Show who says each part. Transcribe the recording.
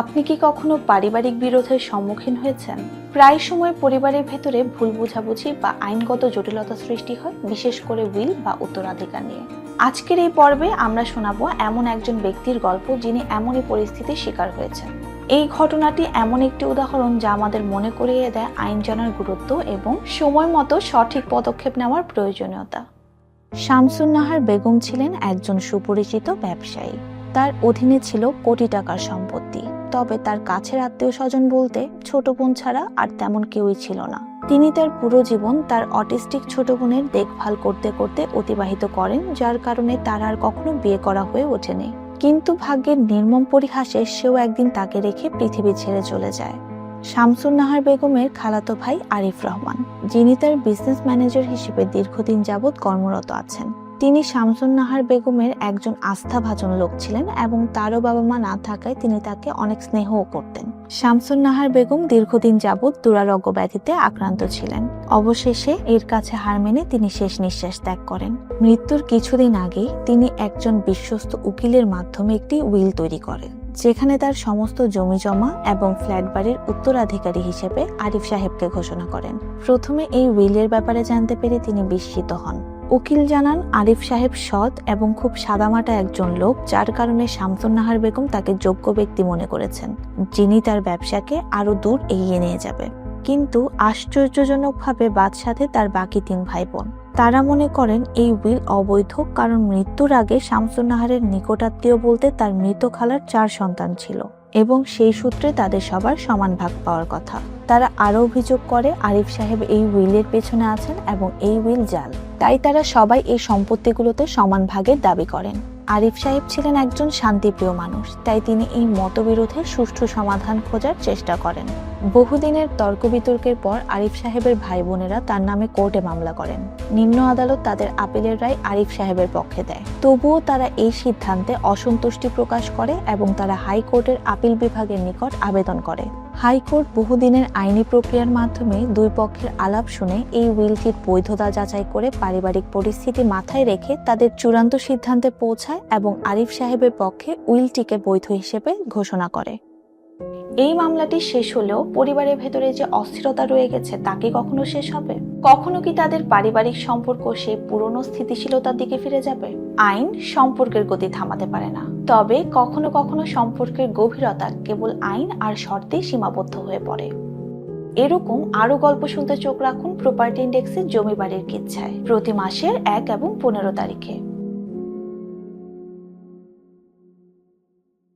Speaker 1: আপনি কি কখনো পারিবারিক বিরোধের সম্মুখীন হয়েছেন? প্রায় সময় পরিবারের ভেতরে ভুল বোঝাবুঝি বা আইনগত জটিলতা সৃষ্টি হয়, বিশেষ করে উইল বা উত্তরাধিকার নিয়ে। আজকের এই পর্বে আমরা শোনাবো এমন একজন ব্যক্তির গল্প যিনি এমনই পরিস্থিতির শিকার হয়েছেন। এই ঘটনাটি এমন একটি উদাহরণ যা আমাদের মনে করিয়ে দেয় আইন জানার গুরুত্ব এবং সময় মতো সঠিক পদক্ষেপ নেওয়ার প্রয়োজনীয়তা। শামসুন নাহার বেগম ছিলেন একজন সুপরিচিত ব্যবসায়ী। তার অধীনে ছিল কোটি টাকার সম্পত্তি। তবে তার কাছের আত্মীয় স্বজন বলতে ছোট বোন ছাড়া আর তেমন কেউই ছিল না। তিনি তার পুরো জীবন তার অটিস্টিক ছোট বোনের দেখভাল করতে করতে অতিবাহিত করেন, যার কারণে তার আর কখনো বিয়ে করা হয়ে ওঠেনি। কিন্তু ভাগ্যের নির্মম পরিহাসে সেও একদিন তাকে রেখে পৃথিবী ছেড়ে চলে যায়। শামসুন নাহার বেগমের খালাতো ভাই আরিফ রহমান, যিনি তার বিজনেস ম্যানেজার হিসেবে দীর্ঘদিন যাবৎ কর্মরত আছেন। তিনি শামসুন নাহার বেগমের একজন আস্থাভাজন লোক ছিলেন এবং তারও বাবা মা না থাকায় তিনি তাকে অনেক স্নেহও করতেন। শামসুন নাহার বেগম দীর্ঘদিন যাবৎ দুরারোগ্য ব্যাধিতে আক্রান্ত ছিলেন। অবশেষে এর কাছে হার মেনে তিনি শেষ নিঃশ্বাস ত্যাগ করেন। মৃত্যুর কিছুদিন আগেই তিনি একজন বিশ্বস্ত উকিলের মাধ্যমে একটি উইল তৈরি করেন, যেখানে তার সমস্ত জমি জমা এবং ফ্ল্যাট বাড়ির উত্তরাধিকারী হিসেবে আরিফ সাহেবকে ঘোষণা করেন। প্রথমে এই উইলের ব্যাপারে জানতে পেরে তিনি বিস্মিত হন। উকিল জানান, আরিফ সাহেব সৎ এবং খুব সাদামাটা একজন লোক, যার কারণে শামসুন নাহার বেগম তাকে যোগ্য ব্যক্তি মনে করেছেন। যিনি তার ব্যবসাকে আরও দূর এগিয়ে নিয়ে যাবে। কিন্তু আশ্চর্যজনকভাবে বাদ সাথে তার বাকি তিন ভাই বোন তারা মনে করেন, এই উইল অবৈধ, কারণ মৃত্যুর আগে শামসুন নাহারের নিকটাত্মীয় বলতে তার মৃত খালার চার সন্তান ছিল এবং সেই সূত্রে তাদের সবার সমান ভাগ পাওয়ার কথা। তারা আরও অভিযোগ করে, আরিফ সাহেব এই উইলের পেছনে আছেন এবং এই উইল জাল। তাই তারা সবাই এই সম্পত্তিগুলোতে সমান ভাগের দাবি করেন। আরিফ সাহেব ছিলেন একজন শান্তিপ্রিয় মানুষ, তাই তিনি এই মতবিরোধের সুষ্ঠু সমাধান খোঁজার চেষ্টা করেন। বহুদিনের তর্ক বিতর্কের পর আরিফ সাহেবের ভাই বোনেরা তার নামে কোর্টে মামলা করেন। নিম্ন আদালত তাদের আপিলের রায় আরিফ সাহেবের পক্ষে দেয়। তবুও তারা এই সিদ্ধান্তে অসন্তুষ্টি প্রকাশ করে এবং তারা হাইকোর্টের আপিল বিভাগের নিকট আবেদন করে। হাইকোর্ট বহুদিনের আইনি প্রক্রিয়ার মাধ্যমে দুই পক্ষের আলাপ শুনে এই উইলটির বৈধতা যাচাই করে পারিবারিক পরিস্থিতি মাথায় রেখে তাদের চূড়ান্ত সিদ্ধান্তে পৌঁছায় এবং আরিফ সাহেবের পক্ষে উইলটিকে বৈধ হিসেবে ঘোষণা করে। এই মামলাটি শেষ হলেও পরিবারের ভেতরে যে অস্থিরতা রয়ে গেছে, তা কি কখনো শেষ হবে? কখনো কি তাদের পারিবারিক সম্পর্ক সেই পুরনো স্থিতিশীলতার দিকে ফিরে যাবে? আইন সম্পর্কের গতি থামাতে পারে না। তবে কখনো কখনো সম্পর্কের গভীরতা কেবল আইন আর শর্তেই সীমাবদ্ধ হয়ে পড়ে। এরকম আরও গল্প শুনতে চোখ রাখুন প্রপার্টি ইন্ডেক্সের জমি বাড়ির কিচ্ছায় প্রতি মাসের এক এবং পনেরো তারিখে।